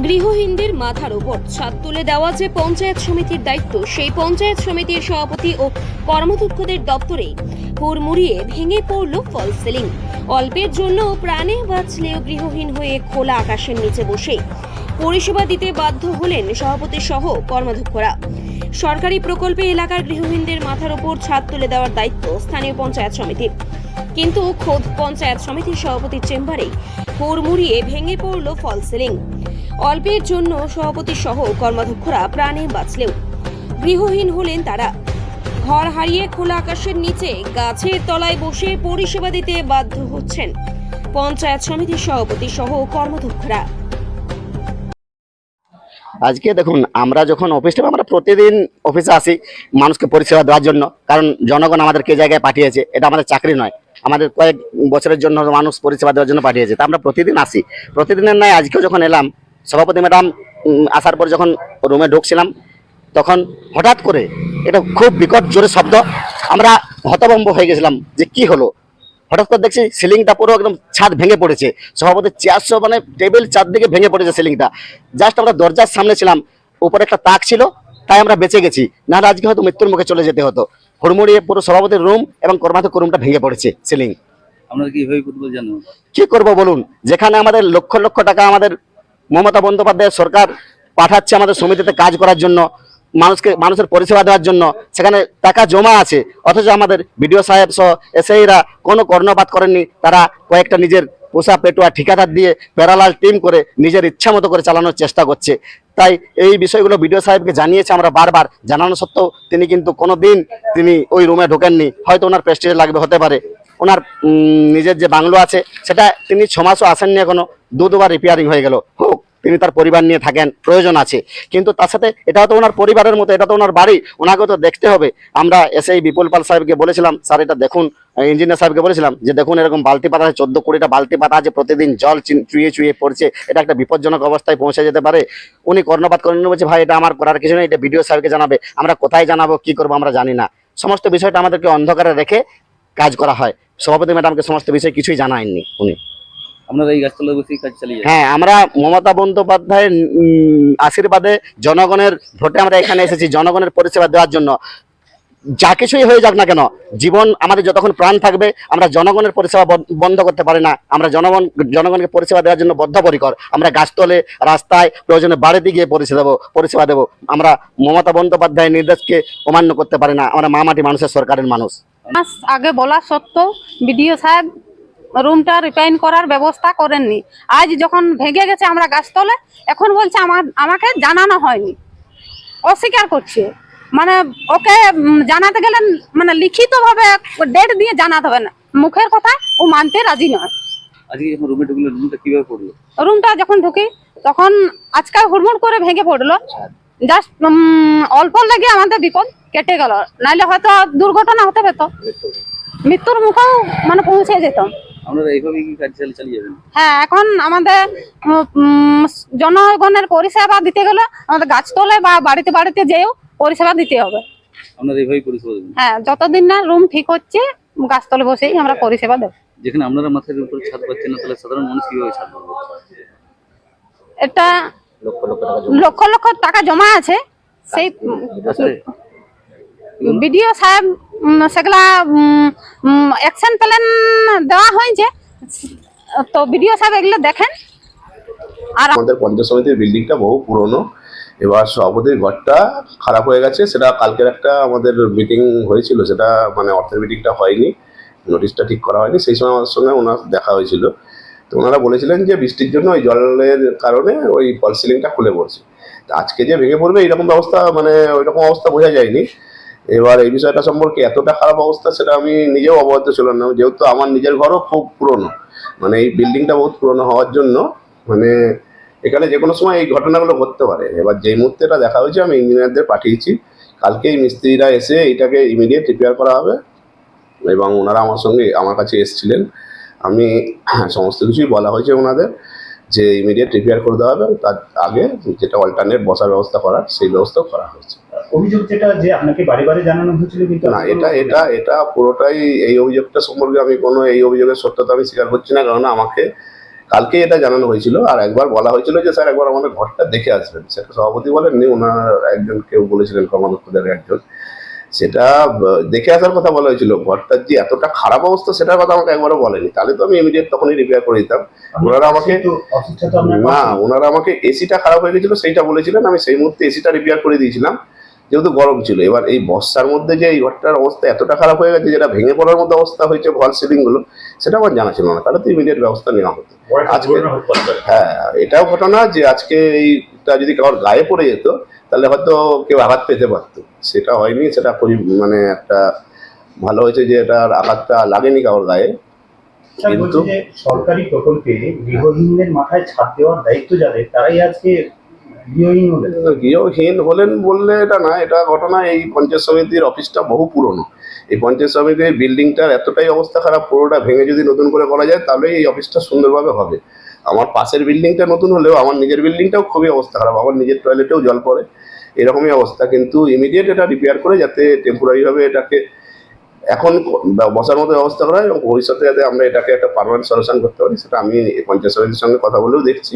গৃহহীনদের মাথার ওপর ছাদ তুলে দেওয়া যে পঞ্চায়েত সমিতির দায়িত্ব, সেই পঞ্চায়েত সমিতির সভাপতি ও কর্মদক্ষদের দপ্তরে হুড়মুড়িয়ে ভেঙে পড়ল ফল সিলিং। অল্পের জন্য প্রাণে বাঁচলেও গৃহহীন হয়ে খোলা আকাশের নিচে বসে পরিষেবা দিতে বাধ্য হলেন সভাপতি সহ কর্মাধ্যক্ষরা সরকারি প্রকল্পে এলাকার গৃহহীনদের মাথার ওপর ছাদ তুলে দেওয়ার দায়িত্ব স্থানীয় পঞ্চায়েত সমিতির। কিন্তু খোদ পঞ্চায়েত সমিতির সভাপতির চেম্বারেই হুড়মুড়িয়ে ভেঙে পড়ল ফল সিলিং। অল্পের জন্য সভাপতি সহ কর্মাধ্যক্ষরা প্রাণে বাঁচলেও গৃহহীন হলেন তারা। ঘর হারিয়ে খোলা আকাশের নিচে গাছের তলায় বসে পরিষেবা দিতে বাধ্য হচ্ছেন পঞ্চায়েত সমিতির সভাপতি সহ কর্মাধ্যক্ষরা। আজকে দেখুন, আমরা যখন অফিস আমরা প্রতিদিন অফিসে আসি মানুষকে পরিষেবা দেওয়ার জন্য। কারণ জনগণ আমাদেরকে এই জায়গায় পাঠিয়েছে, এটা আমাদের চাকরি নয়। আমাদের কয়েক বছরের জন্য মানুষ পরিষেবা দেওয়ার জন্য পাঠিয়েছে। তা আমরা প্রতিদিন আসি। প্রতিদিনের নয় আজকেও যখন এলাম সভাপতি ম্যাডাম আসার পর যখন রুমে ঢুকছিলাম তখন হঠাৎ করে এটা খুব বিকট জোরে শব্দ আমরা হতভম্ব হয়ে গেছিলাম যে কি হলো? হঠাৎ করে দেখছি সিলিংটা পুরো একদম ছাদ ভেঙে পড়েছে। সভাপতি চেয়ারশো মানে টেবিল চারদিকে ভেঙে পড়েছে সিলিংটা। জাস্ট আমরা দরজার সামনে ছিলাম উপরে একটা তাক ছিল তাই আমরা বেঁচে গেছি। নাহলে আজকে হয়তো মৃত্যুর মুখে চলে যেতে হতো। হুড়মুড়িয়ে পুরো সভাপতির রুম এবং কর্মাধ্যক্ষ রুমটা ভেঙে পড়েছে সিলিং। আপনারা কি ফুটবল জানো কি করব বলুন? যেখানে আমাদের লক্ষ লক্ষ টাকা আমাদের মমতা বন্দ্যোপাধ্যায়ের সরকার পাঠাচ্ছে আমাদের সমিতিতে কাজ করার জন্য, মানুষকে, মানুষের পরিষেবা দেওয়ার জন্য, সেখানে টাকা জমা আছে, অথচ আমাদের বিডিও সাহেব সহ এসআইরা কোনো কর্ণপাত করেননি, তারা কয়েকটা নিজের পোষা পেটুয়া ঠিকাদার দিয়ে প্যারালাল টিম করে নিজের ইচ্ছা মতো করে চালানোর চেষ্টা করছে। তাই এই বিষয়গুলো বিডিও সাহেবকে জানিয়েছে আমরা বারবার, জানানো সত্ত্বেও তিনি কিন্তু কোনো দিন তিনি ওই রুমে ঢোকেননি, হয়তো ওনার প্রেস্টিজ লাগবে, হতে পারে। ওনার নিজের যে বাংলো আছে, সেটা তিনি ছমাসও আসেননি এখনও দু দুবার রিপেয়ারিং হয়ে গেল। হোক তিনি তার পরিবার নিয়ে থাকেন, প্রয়োজন আছে। কিন্তু তার সাথে এটাও তো ওনার পরিবারের মতো, এটা তো ওনার বাড়ি ওনাকে তো দেখতে হবে। আমরা এসে এই বিপুল পাল সাহেবকে বলেছিলাম, স্যার, এটা দেখুন। ইঞ্জিনিয়ার সাহেবকে বলেছিলাম, যে দেখুন, এরকম বালতি পাতা আছে, চোদ্দ কুড়িটা বালতি পাতা আছে, প্রতিদিন জল চুইয়ে চুইয়ে পড়ছে। এটা একটা বিপজ্জনক অবস্থায় পৌঁছে যেতে পারে। উনি কর্ণপাত করেন বলছে, ভাই, এটা আমার করার কিছু নেই, এটা বিডিও সাহেবকে জানাবে। আমরা কোথায় জানাব, কি করব, আমরা জানি না। সমস্ত বিষয়টা আমাদেরকে অন্ধকারে রেখে কাজ করা হয়। সভাপতি ম্যাডামকে সমস্ত বিষয় কিছুই জানায়নি উনি। আপনারা এই গাছতলায় বসে কাজ চালিয়ে হ্যাঁ আমরা মমতা বন্দ্যোপাধ্যায়ের আশীর্বাদে জনগণের ভোটে আমরা এখানে এসেছি জনগণের পরিষেবা দেওয়ার জন্য। যা কিছুই হয়ে যাক না কেন জীবন আমাদের যতক্ষণ প্রাণ থাকবে আমরা জনগণের পরিষেবা বন্ধ করতে পারি না। আমরা জনগণ জনগণকে পরিষেবা দেওয়ার জন্য বদ্ধপরিকর। আমরা গাছতলে রাস্তায় প্রয়োজনে বাড়িতে গিয়ে পরিষেবা দেবো পরিষেবা দেবো। আমরা মমতা বন্দ্যোপাধ্যায়ের নির্দেশকে অমান্য করতে পারি না। আমরা মামাটি মানুষের সরকারের মানুষ। আগে বলা সত্ত্বেও বিডিও সাহেব রুমটা রিপেয়ারিং করার ব্যবস্থা করেননি। আজ যখন ভেঙে গেছে আমরা গাছতলে এখন বলছে আমার আমাকে জানানো হয়নি। অস্বীকার করছে। মানে ওকে জানাতে গেলে মানে লিখিতভাবে ডেট দিয়ে জানাতে হবে না। মুখের কথা ও মানতে রাজি নয়। আজকে যখন রুমে ঢুকলো রুমটা কীভাবে পড়ল? রুমটা যখন ঢুকি তখন আজকাল হুড়মুড় করে ভেঙে পড়ল। জাস্ট অল্প লেগে আমাদের বিপদ কেটে গেল। নাইলে হয়তো দুর্ঘটনা হতে পেতো মৃত্যুর মুখেও মানে পৌঁছে যেতাম আপনারা এইভাবে কি কাজ চালিয়ে চালিয়ে যাবেন? হ্যাঁ এখন আমাদের জনগণের পরিষেবা দিতে গেলে আমাদের গাছতলে বা বাড়িতে বাড়িতে যেও পরিষেবা দিতে হবে। আপনারা এইভাবেই পরিষেবা দেবেন? হ্যাঁ যতদিন না রুম ঠিক হচ্ছে গাছতলে বসেই আমরা পরিষেবা দেবো। যেখানে আপনারা মাথার উপরে ছাদ পাচ্ছেন না তাহলে সাধারণ মানুষ কীভাবে ছাদ পাবে? এটা লক্ষ লক্ষ টাকা লক্ষ লক্ষ টাকা জমা আছে। সেই বিডিও সাহেব সেগুলা অ্যাকশন প্ল্যান দেওয়া হয়েছে। তো বিডিও সাহেব এগুলো দেখেন। আর আমাদের পঞ্চায়েত সমিতির বিল্ডিংটা বহু পুরনো। এবার সভাপতির ঘরটা খারাপ হয়ে গেছে। সেটা কালকের একটা আমাদের মিটিং হয়েছিল। সেটা মানে অর্থের মিটিংটা হয়নি। নোটিশটা ঠিক করা হয়নি। সেই সময় আমাদের সঙ্গে ওনার দেখা হয়েছিল। তো ওনারা বলেছিলেন যে বৃষ্টির জন্য ওই জলের কারণে ওই ফল সিলিংটা খুলে পড়ছে। আজকে যে ভেঙে পড়বে এরকম ব্যবস্থা মানে ওইরকম অবস্থা বোঝা যায়নি। এবার এই বিষয়টা সম্পর্কে এতটা খারাপ অবস্থা সেটা আমি নিজেও অবগত ছিলাম না। যেহেতু আমার নিজের ঘরও খুব পুরনো। মানে এই বিল্ডিংটা বহুত পুরনো হওয়ার জন্য মানে এখানে যে কোনো সময় এই ঘটনাগুলো ঘটতে পারে। এবার যেই মুহূর্তে এটা দেখা হয়েছে, আমি ইঞ্জিনিয়ারদের পাঠিয়েছি। কালকেই মিস্ত্রিরা এসে এইটাকে ইমিডিয়েট রিপেয়ার করা হবে এবং ওনারা আমার সঙ্গে, আমার কাছে এসেছিলেন। আমি সমস্ত কিছুই বলা হয়েছে ওনাদের যে ইমিডিয়েট রিপেয়ার করে দেওয়া হবে তার আগে যেটা অল্টারনেট বসার ব্যবস্থা করার, সেই ব্যবস্থাও করা হয়েছে। অভিযোগ যেটা যে আপনাকে বাড়ি বাড়ি জানানো হয়েছিল কিন্তু না এটা এটা এটা পুরোটাই এই অভিযোগটা সম্পর্কে আমি কোনো এই অভিযোগের সত্যতা আমি স্বীকার করছি না কারণ আমাকে কালকে এটা জানানো হয়েছিল আর একবার বলা হয়েছিল যে স্যার একবার আমাদের ঘরটা দেখে আসবেন। সেটা সভাপতি বলেননি ওনার একজন কেউ বলেছিলেন কর্মাধ্যক্ষদের একজন। সেটা দেখে আসার কথা বলা হয়েছিল। ঘরটার যে এতটা খারাপ অবস্থা সেটার কথা আমাকে একবারও বলেনি। তাহলে তো আমি ইমিডিয়েট তখনই রিপেয়ার করে দিতাম। ওনারা আমাকে না ওনারা আমাকে এসিটা খারাপ হয়ে গেছিল সেইটা বলেছিলেন। আমি সেই মুহূর্তে এসিটা রিপেয়ার করে দিয়েছিলাম। যেহেতু গরম ছিল এবার এই বর্ষার মধ্যে যে এই ঘরটার অবস্থা এতটা খারাপ হয়ে গেছে যেটা ভেঙে পড়ার মতো অবস্থা হয়েছে ভল সিলিংগুলো সেটা আমার জানা ছিল না। তাহলে তো ইমিডিয়েট ব্যবস্থা নেওয়া হতো। আজকে-। হ্যাঁ এটাও ঘটনা যে আজকে এইটা যদি কারোর গায়ে পড়ে যেত তাহলে হয়তো কেউ আঘাত পেতে পারতো। সেটা হয়নি সেটা খুবই মানে একটা ভালো হয়েছে যে এটার আঘাতটা লাগেনি কারোর গায়ে। কিন্তু- সরকারি প্রকল্পে গৃহহীনদের মাথায় ছাদ দেওয়ার দায়িত্ব যাদের তারাই আজকে গৃহহীন হলেন বললে এটা না, এটা ঘটনা এই পঞ্চায়েত সমিতির অফিসটা বহু পুরনো। এই পঞ্চায়েত সমিতির বিল্ডিংটার এতটাই অবস্থা খারাপ, পুরোটা ভেঙে যদি নতুন করে করা যায়, তাহলে এই অফিসটা সুন্দরভাবে হবে। আমার পাশের বিল্ডিংটা নতুন হলেও, আমার নিজের বিল্ডিংটাও খুবই অবস্থা খারাপ, আমার নিজের টয়লেটেও জল পড়ে। এরকমই অবস্থা, কিন্তু ইমিডিয়েট এটা রিপেয়ার করে যাতে টেম্পোরারিভাবে এটাকে এখন বসার মতো ব্যবস্থা করা হয় এবং ভবিষ্যতে যাতে আমরা এটাকে একটা পারমানেন্ট সলিউশন করতে পারি, সেটা আমি পঞ্চায়েত সমিতির সঙ্গে কথা বলেও দেখছি।